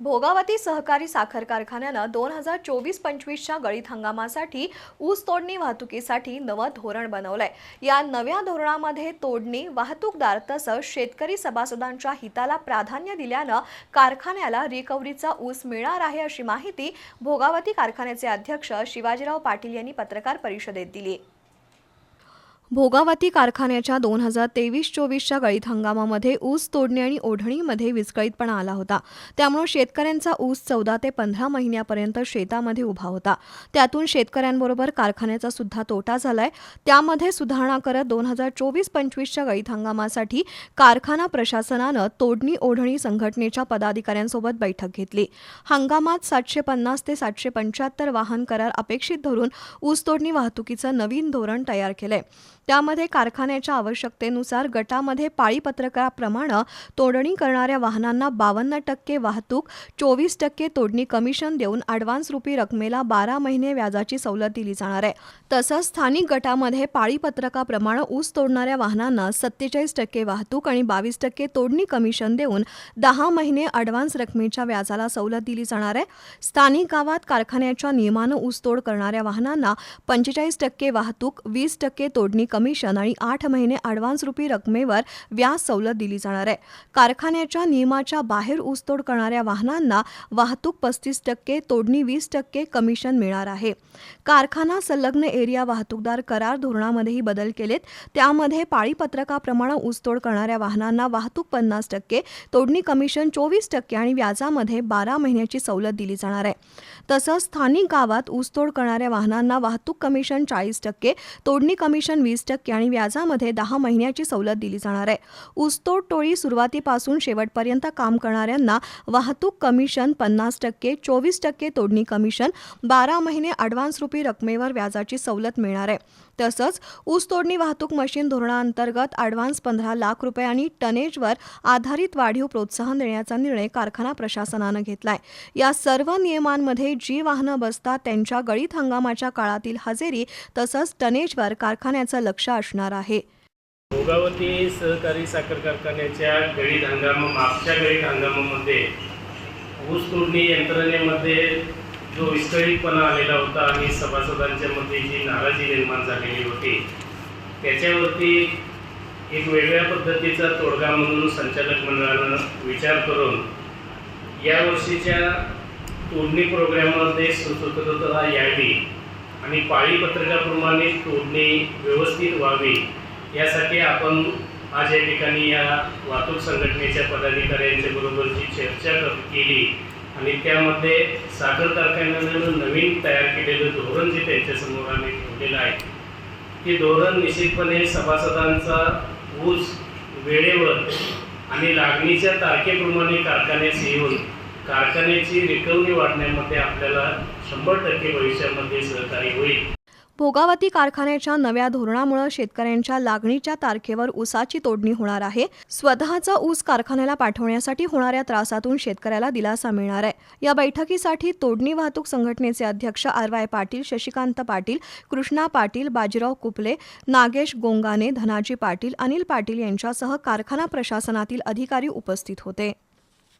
भोगावती सहकारी साखर कारखान्यानं दोन हजार चोवीस पंचवीसच्या गळीत हंगामासाठी ऊस तोडणी वाहतुकीसाठी नवं धोरण बनवलंय. या नव्या धोरणामध्ये तोडणी वाहतूकदार तसंच शेतकरी सभासदांच्या हिताला प्राधान्य दिल्यानं कारखान्याला रिकव्हरीचा ऊस मिळणार आहे अशी माहिती भोगावती कारखान्याचे अध्यक्ष शिवाजीराव पाटील यांनी पत्रकार परिषदेत दिली. भोगावती कारखान्याच्या दोन हजार तेवीस चोवीसच्या गळीत हंगामामध्ये ऊस तोडणी आणि ओढणीमध्ये विस्कळीतपणा आला होता. त्यामुळे शेतकऱ्यांचा ऊस चौदा ते पंधरा महिन्यापर्यंत शेतामध्ये उभा होता. त्यातून शेतकऱ्यांबरोबर कारखान्याचा सुद्धा तोटा झालाय. त्यामध्ये सुधारणा करत दोन हजार चोवीस पंचवीसच्या गळीत हंगामासाठी कारखाना प्रशासनानं तोडणी ओढणी संघटनेच्या पदाधिकाऱ्यांसोबत बैठक घेतली. हंगामात सातशे पन्नास ते सातशे पंच्याहत्तर वाहन करार अपेक्षित धरून ऊस तोडणी वाहतुकीचं नवीन धोरण तयार केलंय. त्यामध्ये कारखान्याच्या आवश्यकतेनुसार गटामध्ये पाळीपत्रकाप्रमाणे तोडणी करणाऱ्या वाहनांना बावन्न टक्के वाहतूक चोवीस टक्के तोडणी कमिशन देऊन ॲडव्हान्स रुपी रकमेला बारा महिने व्याजाची सवलत दिली जाणार आहे. तसंच स्थानिक गटामध्ये पाळीपत्रकाप्रमाणे ऊस तोडणाऱ्या वाहनांना सत्तेचाळीस टक्के वाहतूक आणि बावीस टक्के तोडणी कमिशन देऊन दहा महिने ॲडव्हान्स रकमेच्या व्याजाला सवलत दिली जाणार आहे. स्थानिक गावात कारखान्याच्या नियमानं ऊसतोड करणाऱ्या वाहनांना पंचेचाळीस टक्के वाहतूक वीस टक्के तोडणी कमिशन आणि आठ महिने ॲडव्हान्स रुपी रकमेवर व्याज सवलत दिली जाणार आहे. कारखान्याच्या नियमाच्या बाहेर ऊसतोड करणाऱ्या वाहनांना वाहतूक पस्तीस टक्के तोडणी वीस टक्के कमिशन मिळणार आहे. कारखाना संलग्न एरिया वाहतूकदार करार धोरणामध्येही बदल केलेत. त्यामध्ये पाळीपत्रकाप्रमाणे ऊसतोड करणाऱ्या वाहनांना वाहतूक पन्नास टक्के तोडणी कमिशन चोवीस टक्के आणि व्याजामध्ये बारा महिन्याची सवलत दिली जाणार आहे. तसंच स्थानिक गावात ऊसतोड करणाऱ्या वाहनांना वाहतूक कमिशन चाळीस टक्के तोडणी कमिशन वीस टक्के आणि व्याजामध्ये दहा महिन्याची सवलत दिली जाणार आहे. ऊसतोड टोळी सुरुवातीपासून शेवटपर्यंत काम करणाऱ्यांना वाहतूक कमिशन पन्नास टक्के चोवीस टक्के तोडणी कमिशन बारा महिने ॲडव्हान्स रुपी रकमेवर व्याजाची सवलत मिळणार आहे. तसंच ऊस तोडणी वाहतूक मशीन धोरणाअंतर्गत ॲडव्हान्स पंधरा लाख रुपये आणि टनेजवर आधारित वाढीव प्रोत्साहन देण्याचा निर्णय कारखाना प्रशासनानं घेतलाय. या सर्व नियमांमध्ये जी वाहनं बसतात त्यांच्या गळीत हंगामाच्या काळातील हजेरी तसंच टनेजवर कारखान्याचं लक्ष असणार आहे. भोगावती सहकारी साखर कारखान्याच्या गळीत हंगाम मागच्या गळीत हंगामामध्ये ऊस तोडणी यंत्रणेमध्ये जो विस्कळीतपणा आलेला होता आणि सभासदांच्या मध्ये जी नाराजी निर्माण झालेली होती त्याच्यावरती एक वेगळ्या पद्धतीचा तोडगा म्हणून संचालक मंडळानं विचार करून या वर्षीच्या तोडणी प्रोग्राममध्ये सुसूत्रता यावी आणि पाळी पत्रकाप्रमाणे तोडणी व्यवस्थित व्हावी यासाठी आपण आज या ठिकाणी या वाहतूक संघटनेच्या पदाधिकाऱ्यांच्या बरोबरची चर्चा केली आणि त्यामध्ये साखर कारखान्यानं नवीन तयार केलेलं धोरण जे त्यांच्यासमोर आम्ही ठेवलेलं आहे ते धोरण निश्चितपणे सभासदांचा ऊस वेळेवर आणि लागणीच्या तारखेप्रमाणे कारखान्यास येऊन कारखान्याची रिकव्हरी वाढण्यामध्ये आपल्याला शंभर टक्के भविष्यामध्ये सहकार्य होईल. भोगावती कारखान्याच्या नव्या धोरणामुळे शेतकऱ्यांच्या लागणीच्या तारखेवर ऊसाची तोडणी होणार आहे. स्वतःचा ऊस कारखान्याला पाठवण्यासाठी होणाऱ्या त्रासातून शेतकऱ्याला दिलासा मिळणार आहे. या बैठकीसाठी तोडणी वाहतूक संघटनेचे अध्यक्ष आर वाय पाटील शशिकांत पाटील कृष्णा पाटील बाजीराव कुपले नागेश गोंगाने धनाजी पाटील अनिल पाटील यांच्यासह कारखाना प्रशासनातील अधिकारी उपस्थित होते.